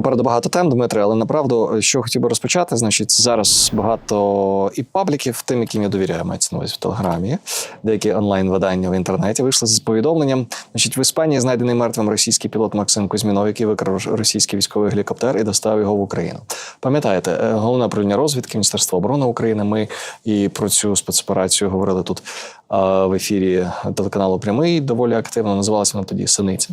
Попереду багато тем, Дмитре, але направду, що хотів би розпочати, значить, зараз багато і пабліків, тим, яким я довіряю, мається на увазі в Телеграмі, деякі онлайн-видання в інтернеті вийшли з повідомленням. Значить, в Іспанії знайдений мертвим російський пілот Максим Кузьмінов, який викрав російський військовий гелікоптер і доставив його в Україну. Пам'ятаєте, е, головне управління розвідки Міністерства оборони України. Ми і про цю спецоперацію говорили тут е, в ефірі телеканалу Прямий доволі активно. Називалася вона тоді Синиця.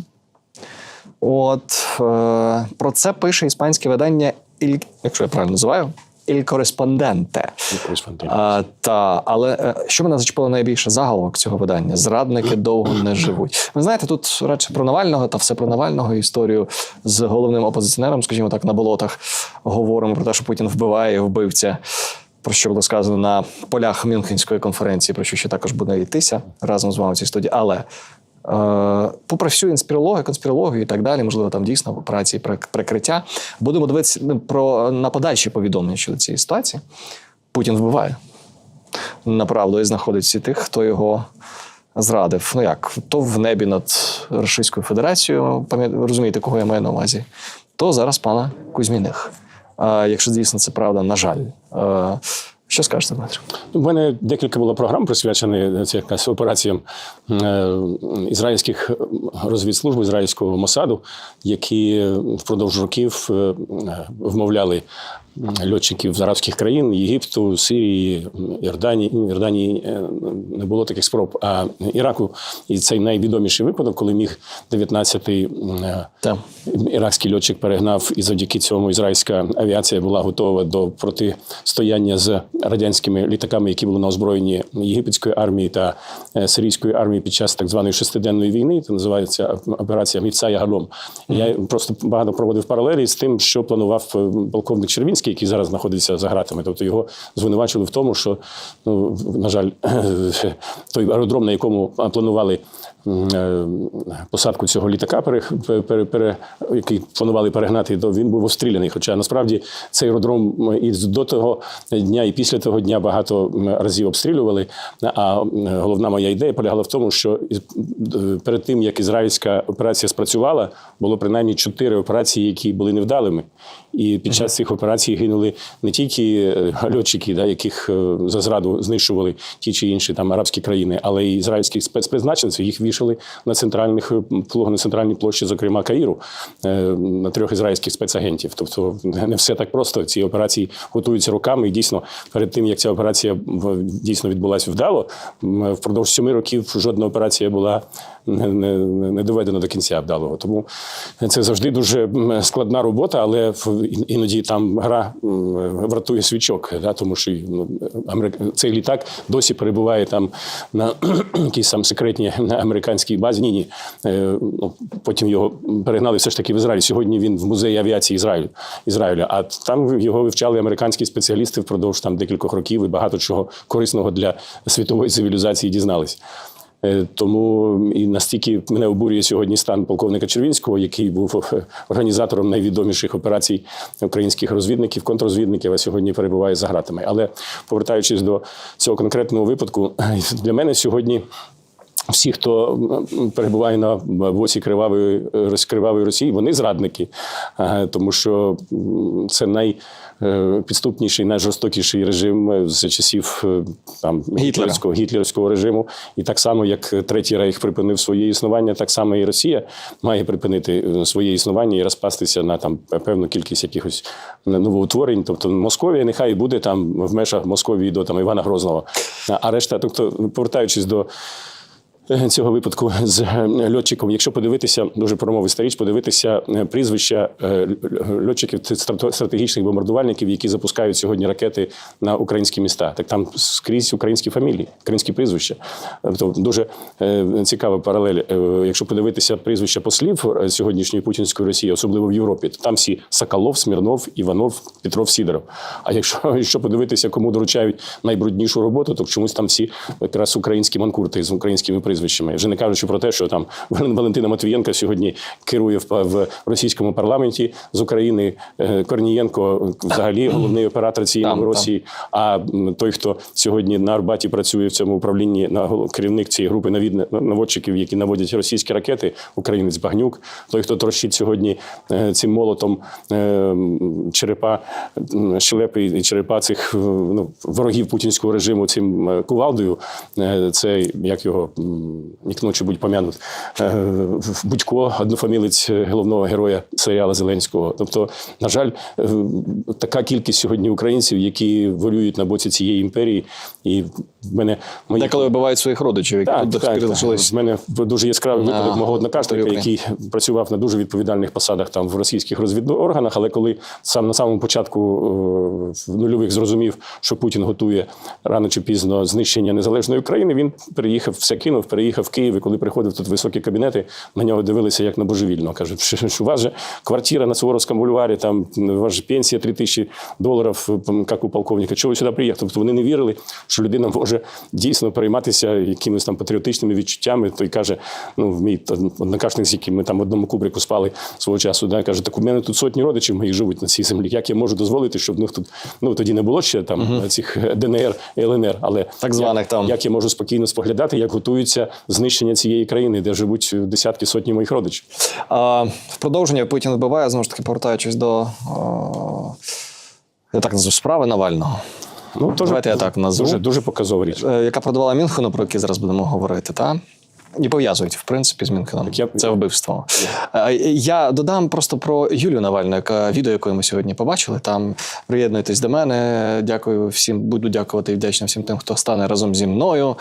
От е, про це пише іспанське видання, «Іль», якщо я правильно називаю, «Іль Кореспонденте. А, та, але е, що мене зачепило найбільше заголовок цього видання: зрадники довго не живуть. Ви знаєте, тут радше про Навального та все про Навального історію з головним опозиціонером, скажімо так, на болотах говоримо про те, що Путін вбиває вбивця. Про що було сказано на полях Мюнхенської конференції, про що ще також буде йтися разом з вами в цій студії. Але попри всю інспірологію, конспірологію і так далі, можливо, там дійсно операції прик- прикриття, будемо дивитися ну, про на подальші повідомлення щодо цієї ситуації. Путін вбиває направду і знаходить всі тих, хто його зрадив. Ну як, то в небі над Російською Федерацією, розумієте, кого я маю на увазі, то зараз пана Кузьміних. А, якщо дійсно це правда, на жаль. Що скажете, Дмитро? У мене декілька було програм присвячені це якась операціям е, ізраїльських розвідслужб, ізраїльського Мосаду, які впродовж років е, вмовляли льотчиків з арабських країн Єгипту, Сирії, Йорданії. Йорданії е, не було таких спроб. А Іраку і цей найвідоміший випадок, коли міг 19-й е, іракський льотчик перегнав, і завдяки цьому ізраїльська авіація була готова до протистояння з радянськими літаками, які були на озброєнні єгипетської армії та е, сирійської армії під час так званої шестиденної війни. Це називається операція Мівца Ягалом. Я просто багато проводив паралелі з тим, що планував полковник Червінський, який зараз знаходиться за гратами. Тобто його звинувачили в тому, що ну на жаль, той аеродром, на якому планували е, посадку цього літака, пере, пере, пере, який планували перегнати, то він був обстріляний. Хоча насправді цей аеродром і до того дня, і після того дня багато разів обстрілювали. А головна моя ідея полягала в тому, що перед тим як ізраїльська операція спрацювала, було принаймні чотири операції, які були невдалими. І під час цих операцій гинули не тільки е, льотчики, да, яких е, за зраду знищували ті чи інші там арабські країни, але й ізраїльських спецпризначенців. Їх вішали на центральних е, на центральній площі, зокрема Каїру, на трьох ізраїльських спецагентів. Тобто не все так просто. Ці операції готуються роками. І дійсно, перед тим як ця операція дійсно відбулася вдало, впродовж семи років жодна операція була не, доведена до кінця вдалого. Тому це завжди дуже складна робота, але іноді там гра м, вартує свічок, да, тому що цей літак досі перебуває там на якійсь там секретній американській базі. Ні, ні. Е, ну, потім його перегнали все ж таки в Ізраїль. Сьогодні він в музеї авіації Ізраїлю. Ізраїля. А там його вивчали американські спеціалісти впродовж там декількох років і багато чого корисного для світової цивілізації дізнались. Е, Тому і настільки мене обурює сьогодні стан полковника Червінського, який був е, організатором найвідоміших операцій українських розвідників, контррозвідників, а сьогодні перебуває за гратами. Але повертаючись до цього конкретного випадку, для мене сьогодні. Всі, хто перебуває на боці кривавої е, кривавої Росії, вони зрадники, Е, тому що це найпідступніший, найжорстокіший режим е, з часів е, там гітлерського гітлерського режиму. І так само, як Третій Рейх припинив своє існування, так само і Росія має припинити е, своє існування і розпастися на там певну кількість якихось новоутворень. Тобто Московія нехай буде там в межах Московії до там Івана Грозного. А решта, тобто, повертаючись до цього випадку з е, льотчиком. Якщо подивитися, дуже промовиста річ, подивитися е, прізвища е, льотчиків стратегічних бомбардувальників, які запускають сьогодні ракети на українські міста. Так там скрізь українські фамілії, українські прізвища. Тобто дуже цікава паралель. Якщо подивитися прізвища послів сьогоднішньої путінської Росії, особливо в Європі, то там всі Соколов, Смірнов, Іванов, Петров, Сідоров. А якщо, якщо подивитися, кому доручають найбруднішу роботу, то чомусь там всі якраз українські манкурти з українськими прізвищами. Прізвищами. Вже не кажучи про те, що там Валентина Матвієнка сьогодні керує в, в російському парламенті з України. е, Корнієнко взагалі головний оператор цієї Росії. А той, хто сьогодні на Арбаті працює в цьому управлінні, на керівник цієї групи наводчиків, які наводять російські ракети, українець Багнюк, той, хто трощить сьогодні е, цим молотом е, черепа щелепи і черепа цих ну, ворогів путінського режиму цим кувалдою. Це як його м, нікно чи будь пом'янут. е, Будько, однофамілець головного героя серіала Зеленського. Тобто, на жаль, е, така кількість сьогодні українців, які воюють на боці цієї імперії, і в мене мої Деколи вбивають своїх родичів, які так, тут так, залишились. В мене дуже яскравий На випадок мого однокашника, який працював на дуже відповідальних посадах там в російських розвідних органах. Але коли сам на самому початку е, в нульових зрозумів, що Путін готує рано чи пізно знищення незалежної України, він переїхав, все кинув, переїхав в Київ. І коли приходив тут в високі кабінети, на нього дивилися як на божевільно. Кажуть, що, що у вас же квартира на Суворовському бульварі, там у вас же пенсія 3 тисячі доларів, як у полковника. Чого ви сюди приїхав? Тобто вони не вірили, що людина може дійсно перейматися якимись там патріотичними відчуттями. Той каже: ну, в мій однокашник, з яким ми там в одному кубрику спали свого часу, да, каже, так у мене тут сотні родичів моїх живуть на цій землі. Як я можу дозволити, щоб в них тут ну тоді не було ще там цих ДНР, ЛНР, але Так званих як, там. як я можу спокійно споглядати, як готується знищення цієї країни, де живуть десятки сотні моїх родичів. А, в продовження Путін вбиває, знову ж таки, повертаючись до. о, я так назву справи Навального. Ну, теж Давайте я так назву. Дуже, дуже показова річ. Е, яка продавала Мюнхену, про який зараз будемо говорити, та? І пов'язують, в принципі, з Мюнхеном. Я- Це вбивство. Е, Я додам просто про Юлію Навальну, яка відео, яке ми сьогодні побачили. Там приєднуйтесь до мене. Дякую всім, буду дякувати і вдячним всім тим, хто стане разом зі мною.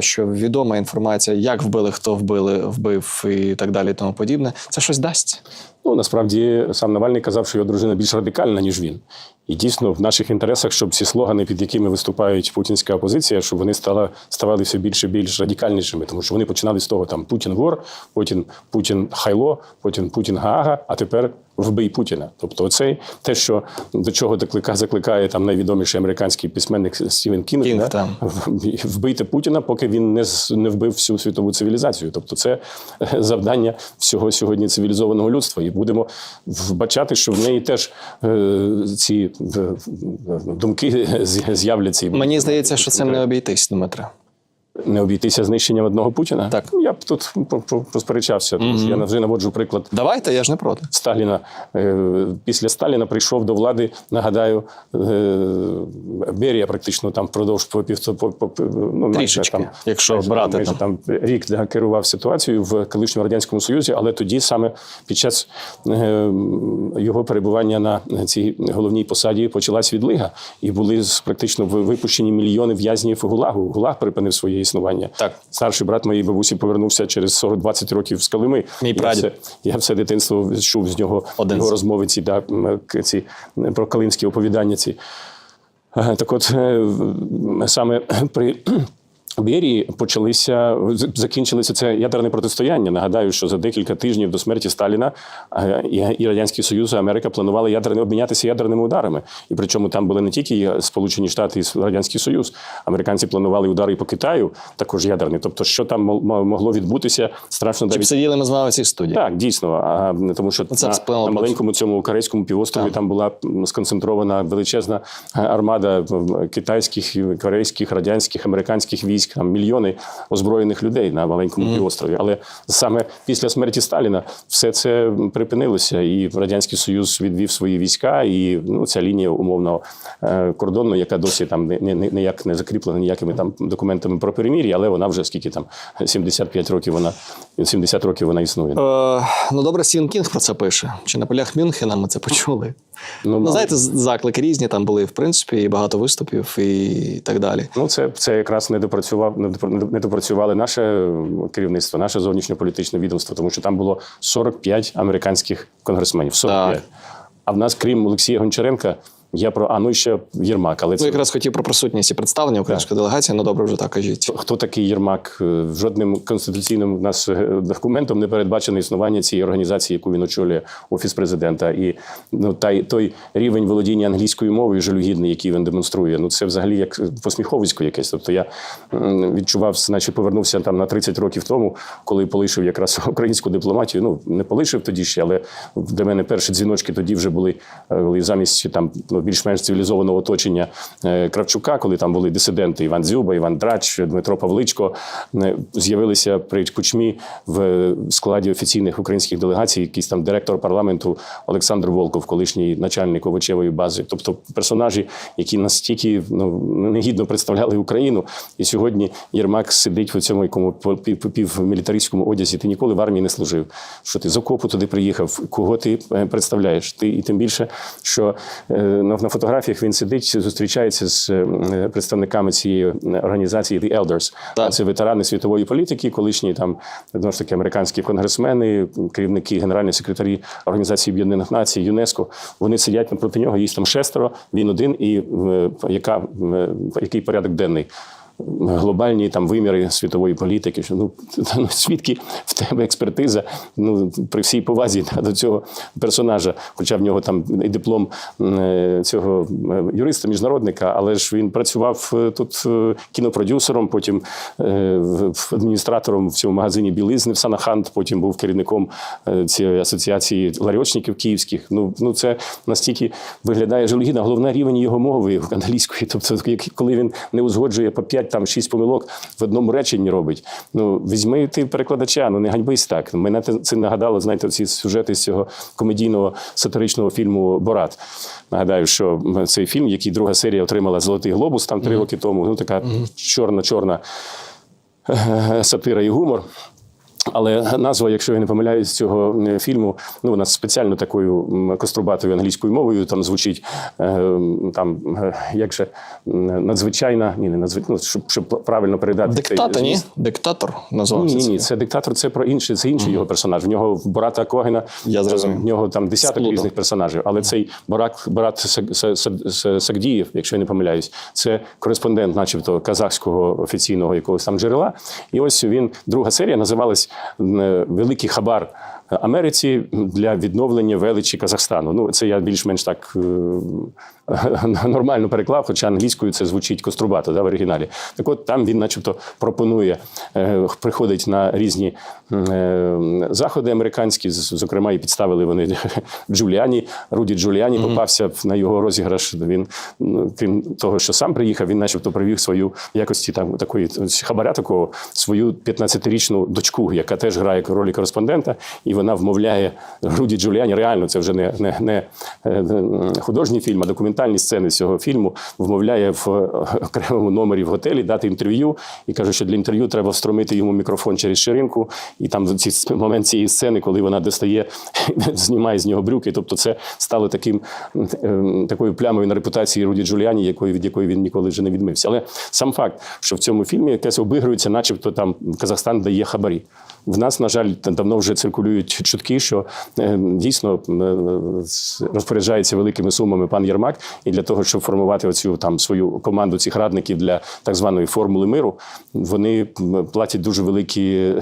Що відома інформація, як вбили, хто вбили, вбив і так далі, і тому подібне. Це щось дасть. Ну насправді сам Навальний казав, що його дружина більш радикальна, ніж він. І дійсно в наших інтересах, щоб ці слогани, під якими виступають путінська опозиція, щоб вони стали, ставали все більше і більш радикальнішими, тому що вони починали з того: там Путін вор, потім Путін хайло, потім Путін Гаага, а тепер вбий Путіна. Тобто, оцей те, що до чого закликає, закликає там найвідоміший американський письменник Стівен Кінг, Кінг, да? там. вбийте Путіна, поки він не не вбив всю світову цивілізацію. Тобто, це е, завдання всього сьогодні цивілізованого людства. І будемо вбачати, що в неї теж е, ці е, е, думки з'являться. Мені здається, що цим не обійтись, Дмитре. Не обійтися знищенням одного Путіна. Так. Ну, я б тут по- по- посперечався. Тому що я вже наводжу приклад Давайте, я ж не проти. Сталіна е, після Сталіна прийшов до влади. Нагадаю, е, Берія практично там впродовж по ну, майже Трішечки, якщо брати майже там. там рік да, керував ситуацією в колишньому радянському союзі, але тоді саме під час е, його перебування на цій головній посаді почалась відлига, і були практично випущені мільйони в'язнів ГУЛАГу. ГУЛАГ припинив своє існування. Так. Старший брат моєї бабусі повернувся через 40-20 років з Калими. Мій Я все- Я все дитинство чув з нього Один його розмови ці, да, ці про калинські оповідання. Ці. Так от е, саме при. Берії почалися з- закінчилося це ядерне протистояння. Нагадаю, що за декілька тижнів до смерті Сталіна е, і, радянський Союз, і Америка планували ядерне обмінятися ядерними ударами. І причому там були не тільки Сполучені Штати і радянський Союз. Американці планували удари і по Китаю, також ядерні. Тобто, що там мо- мо- могло відбутися, страшно Чи б сиділи ми з вами в цій студії? так, дійсно. А тому, що Це на, на маленькому цьому корейському півострові там була сконцентрована величезна е, армада китайських, корейських, радянських, американських військ, там мільйони озброєних людей на маленькому півострові. Але саме після смерті Сталіна все це припинилося, і радянський союз відвів свої війська, і ну ця лінія умовного е, кордону, яка досі там не, не, не- ніяк не закріплена ніякими там документами про перемір'я, але вона вже скільки там 75 років вона 70 років вона існує. Е, ну добре, Стівен Кінг про це пише. Чи на полях Мюнхена ми це почули? Ну, ну знаєте, заклики різні там були, в принципі, і багато виступів, і так далі. Ну, це, це якраз не допрацював, не допра- не допрацювали наше керівництво, наше зовнішньополітичне відомство, тому що там було 45 американських конгресменів. 45. Так. А в нас, крім Олексія Гончаренка, Я про а ну і ще Єрмак, але Ну, це якраз хотів про присутність і представлення української делегації. Ну добре, вже так кажіть. Хто такий Єрмак? Е, Жодним конституційним нас е, документом не передбачено існування цієї організації, яку він очолює офіс президента. І ну та той рівень володіння англійською мовою жалюгідний, який він демонструє. Ну це взагалі як посміховисько якесь. Тобто я відчував, наче повернувся там на 30 років тому, коли полишив якраз українську дипломатію. Ну не полишив тоді ще, але для мене перші дзвіночки тоді вже були е, коли замість там ну, більш-менш цивілізованого оточення е, Кравчука, коли там були дисиденти Іван Дзюба, Іван Драч, Дмитро Павличко, е, з'явилися при кучмі в складі офіційних українських делегацій, якийсь там директор парламенту Олександр Волков, колишній начальник овочевої бази. Тобто персонажі, які настільки ну, негідно представляли Україну. І сьогодні Єрмак сидить в цьому якому півмілітаристському одязі. Ти ніколи в армії не служив. Що ти з окопу туди приїхав? Кого ти е, представляєш? Ти і тим більше, що на, на фотографіях він сидить, зустрічається з е, представниками цієї організації The Elders. Так. Це ветерани світової політики, колишні там знову ж таки американські конгресмени, керівники, генеральні секретарі Організації Об'єднаних Націй, ЮНЕСКО. Вони сидять напроти нього, їх там шестеро, він один, і е, яка, е, який порядок денний. Глобальні там виміри світової політики, що ну, ну звідки в тебе експертиза ну при всій повазі та, до цього персонажа, хоча в нього там і диплом е, цього е, юриста, міжнародника, але ж він працював е, тут кінопродюсером, потім адміністратором в цьому магазині білизни в Санахант, потім був керівником цієї асоціації ларьочників київських. Ну, ну це настільки виглядає жалюгідно. Головне рівень його мови англійської. Тобто, коли він не узгоджує по 5 там 6 помилок в одному реченні робить. Ну візьми ти перекладача, ну не ганьбись так. Мене це нагадало, знаєте, ці сюжети з цього комедійного сатиричного фільму Борат. Нагадаю, що цей фільм, який друга серія отримала Золотий глобус там три роки тому. Ну така чорна-чорна е, сатира і гумор. Але назва, якщо я не помиляюсь, цього е, фільму, ну вона спеціально такою кострубатою англійською мовою там звучить е, там, е, як же надзвичайна, ні, не надзвичайна, ну, щоб, щоб правильно передати цей Диктатор, ні? Диктатор називався. ні, ні, це диктатор, це про інший, це інший його персонаж. В нього в Бората Когена Я зрозумів. в нього там десяток Сплутав. різних персонажів. Але цей Борат Саг- Са- Са- Са- Сагдієв, якщо я не помиляюсь, це кореспондент, начебто, казахського офіційного якогось там джерела. І ось він, друга серія називалась Великий хабар. Америці для відновлення величі Казахстану. Ну, це я більш-менш так е, нормально переклав, хоча англійською це звучить кострубато да, в оригіналі. Так от там він, начебто, пропонує, е, приходить на різні е, заходи американські, зокрема, і підставили вони Джуліані. Руді Джуліані попався на його розіграш. Він, ну, крім того, що сам приїхав, він, начебто, привів свою в якості там такої хабаря такого свою 15-річну дочку, яка теж грає ролі кореспондента, і вона вмовляє Руді Джуліані. Реально, це вже не, не, не е, художній фільм, а документальні сцени цього фільму. Вмовляє в е, окремому номері в готелі дати інтерв'ю і каже, що для інтерв'ю треба встромити йому мікрофон через ширинку. І там ці момент цієї сцени, коли вона достає, знімає з нього брюки. Тобто, це стало таким е, такою плямою на репутації Руді Джуліані, якої від якої він ніколи вже не відмився. Але сам факт, що в цьому фільмі якесь обігрується, начебто там Казахстан дає хабарі. В нас, на жаль, давно вже циркулюють чутки, що е, дійсно е, розпоряджається великими сумами пан Єрмак, і для того, щоб формувати оцю там свою команду цих радників для так званої формули миру, вони платять дуже великі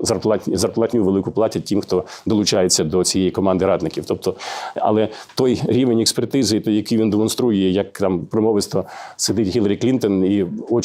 зарплатні, зарплатню велику платять тим, хто долучається до цієї команди радників. Тобто, але той рівень експертизи, який він демонструє, як там промовисто сидить Гіларі Клінтон і очі.